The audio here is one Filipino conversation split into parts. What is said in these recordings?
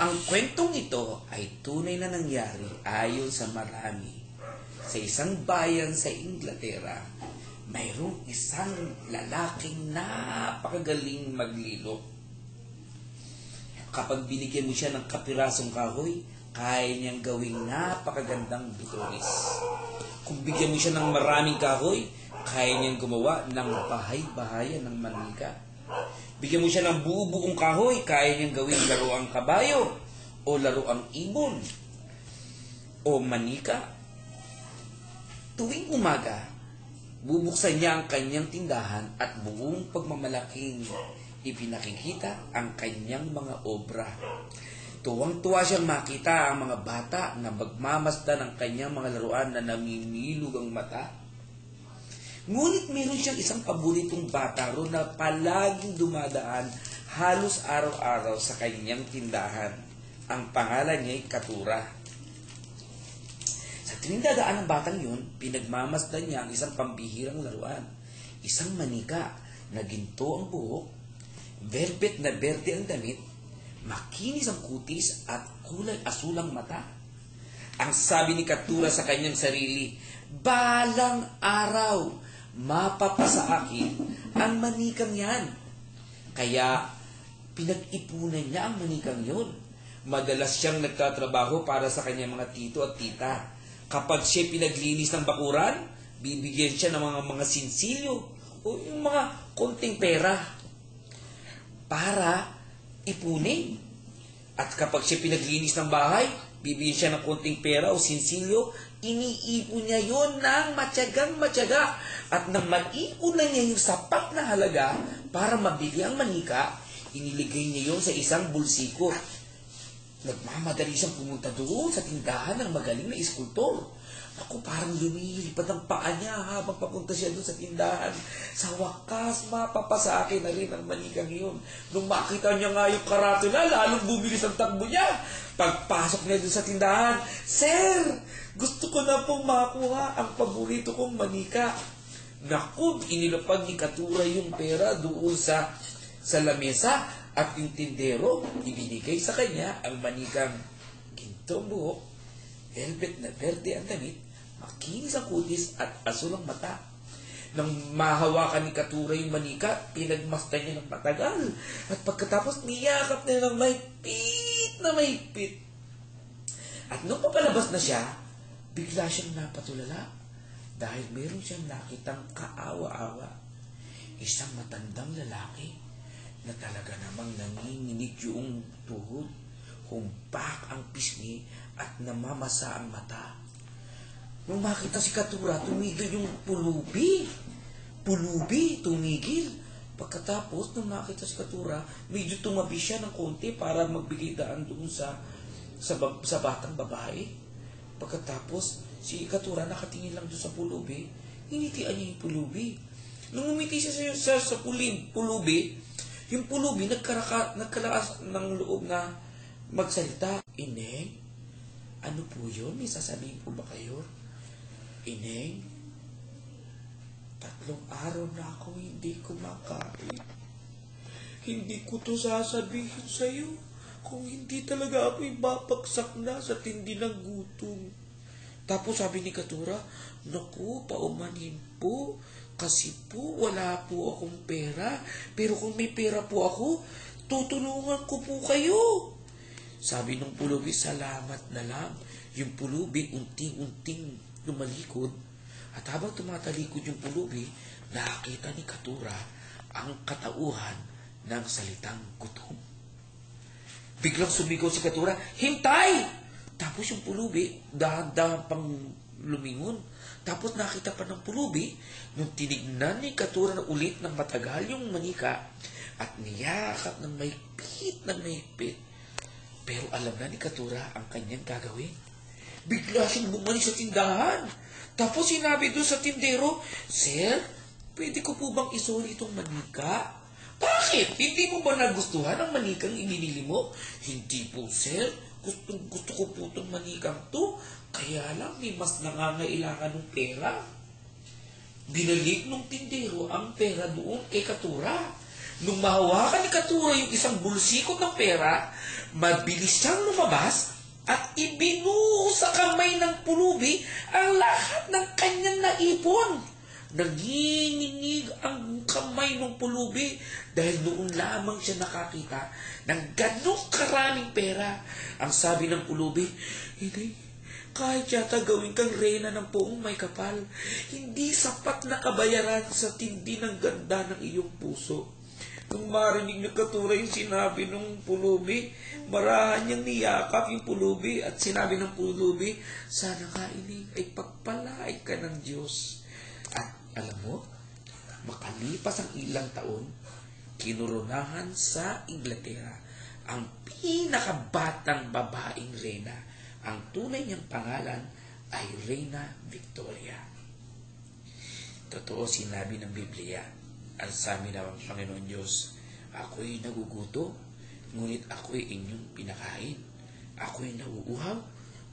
Ang kwentong ito ay tunay na nangyari ayon sa marami. Sa isang bayan sa Inglaterra, mayroong isang lalaking napakagaling maglilo. Kapag binigyan mo siya ng kapirasong kahoy, kaya niyang gawing napakagandang bituris. Kung bigyan mo siya ng maraming kahoy, kaya niyang gumawa ng bahay-bahayan ng manika. Bigyan mo siya ng buo-buong kahoy, kaya niyang gawing laruang kabayo, o laruang ibon, o manika. Tuwing umaga, bubuksan niya ang kanyang tindahan at buong pagmamalaking ipinakikita ang kanyang mga obra. Tuwang-tuwa siyang makita ang mga bata na magmamasdan ng kanyang mga laruan na namimilog ang mata. Ngunit meron siyang isang paboritong bata ro na palaging dumadaan halos araw-araw sa kanyang tindahan. Ang pangalan niya ay Katura. Sa tuwing dadaan ng batang yun, pinagmamasdan niya ang isang pambihirang laruan. Isang manika na ginto ang buhok, velvet na berde ang damit, makinis ang kutis at kulay asulang mata. Ang sabi ni Katura sa kanyang sarili, balang araw, mapapasa akin ang manikang yan. Kaya, pinag-ipunan niya ang manikang yon. Madalas siyang nagtatrabaho para sa kanyang mga tito at tita. Kapag siya pinaglinis ng bakuran, bibigyan siya ng mga mga sinsilyo o yung mga konting pera para ipunin. At kapag siya pinaglinis ng bahay, bibigyan siya ng konting pera o sinsilyo, iniipon niya yon ng matyagang matyaga. At nang na niya yung sapat na halaga para mabili ang manika, iniligay niya yon sa isang bulsiko. Nagmamadali siyang pumunta doon sa tindahan ng magaling na iskultor. Ako, parang lumilipad ang paa niya habang papunta siya doon sa tindahan. Sa wakas, mapapasa akin na rin ang manikang yun. Nung makita niya nga yung karatula, lalong bumilis ang takbo niya. Pagpasok niya doon sa tindahan, Sir, gusto ko na pong makuha ang paborito kong manika. Naku, inilapag ni Katura yung pera doon sa sa lamesa at yung tindero ibinigay sa kanya ang manikang gintong buhok, velvet na verde ang damit, makinis ang kutis at asul ang mata. Nang mahawakan ni Katura yung manika, pinagmasdan niya ng matagal. At pagkatapos, niyakap niya ng mahigpit na mahigpit. At nung papalabas na siya, bigla siyang napatulala dahil meron siyang nakitang kaawa-awa. Isang matandang lalaki na talaga namang nanginginig yung tuhod, humpak ang pisngi at namamasa ang mata. Nung makita si Katura, tumigil yung pulubi. Pulubi, tumigil. Pagkatapos, nung makita si Katura, medyo tumabi siya ng konti para magbigay daan doon sa, sa, sa batang babae. Pagkatapos, si Katura nakatingin lang doon sa pulubi, hinitian niya yung pulubi. Nung umiti siya sa, sa, sa pulim, pulubi, yung pulubi nagkaraka, nagkalaas ng loob na magsalita. Ineng, ano po yun? May sasabihin po ba kayo? Ineng, tatlong araw na ako hindi kumakain. Hindi ko to sasabihin sa'yo kung hindi talaga ako ibabagsak na sa tindi ng gutom. Tapos sabi ni Katura, Naku, paumanhin po. Kasi po, wala po akong pera. Pero kung may pera po ako, tutulungan ko po kayo. Sabi ng pulubi, salamat na lang. Yung pulubi, unting-unting lumalikod. At habang tumatalikod yung pulubi, nakita ni Katura ang katauhan ng salitang gutom. Biglang sumigaw si Katura, Hintay! Tapos yung pulubi, dahan-dahan pang lumingon. Tapos nakita pa ng pulubi, nung tinignan ni Katura na ulit ng matagal yung manika, at niyakap ng mahigpit ng mahigpit. Pero alam na ni Katura ang kanyang gagawin. Bigla siyang bumalik sa tindahan. Tapos sinabi doon sa tindero, Sir, pwede ko po bang isuri itong manika? Bakit? Hindi mo ba nagustuhan ang manikang ibinili mo? Hindi po, sir. Gusto, gusto ko po itong manikang to. Kaya lang, may mas nangangailangan ng pera. Binalik nung tindero ang pera doon kay Katura. Nung mahawakan ni Katura yung isang bulsikot ng pera, mabilis siyang lumabas at ibinuo sa kamay ng pulubi ang lahat ng kanyang naipon. Nanginginig ang kamay ng pulubi dahil noon lamang siya nakakita ng ganong karaming pera. Ang sabi ng pulubi, Hindi, kahit yata gawin kang reyna ng buong may kapal, hindi sapat na kabayaran sa tindi ng ganda ng iyong puso. Nung marinig ni Katura yung sinabi ng pulubi, marahan niyang niyakap yung pulubi at sinabi ng pulubi, sana nga ini ay pagpalain ka ng Diyos. Alam mo, makalipas ang ilang taon, kinurunahan sa Inglaterra ang pinakabatang babaeng reyna. Ang tunay niyang pangalan ay Reyna Victoria. Totoo sinabi ng Biblia, ang sabi ng Panginoon Diyos, ako'y naguguto, ngunit ako'y inyong pinakain. Ako'y nauuhaw,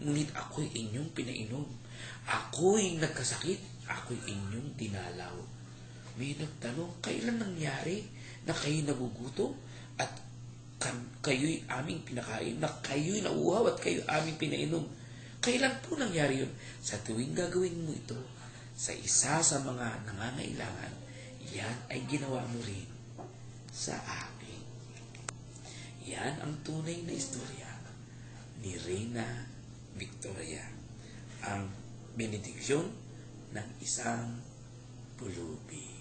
ngunit ako'y inyong pinainom. Ako'y nagkasakit, ako'y inyong dinalaw. May nagtanong, kailan nangyari na kayo naguguto at kayo'y aming pinakain, na kayo'y nauuhaw at kayo'y aming pinainom? Kailan po nangyari yun? Sa tuwing gagawin mo ito, sa isa sa mga nangangailangan, yan ay ginawa mo rin sa akin. Yan ang tunay na istorya ni Reyna Victoria. Ang benediksyon ng isang pulubi.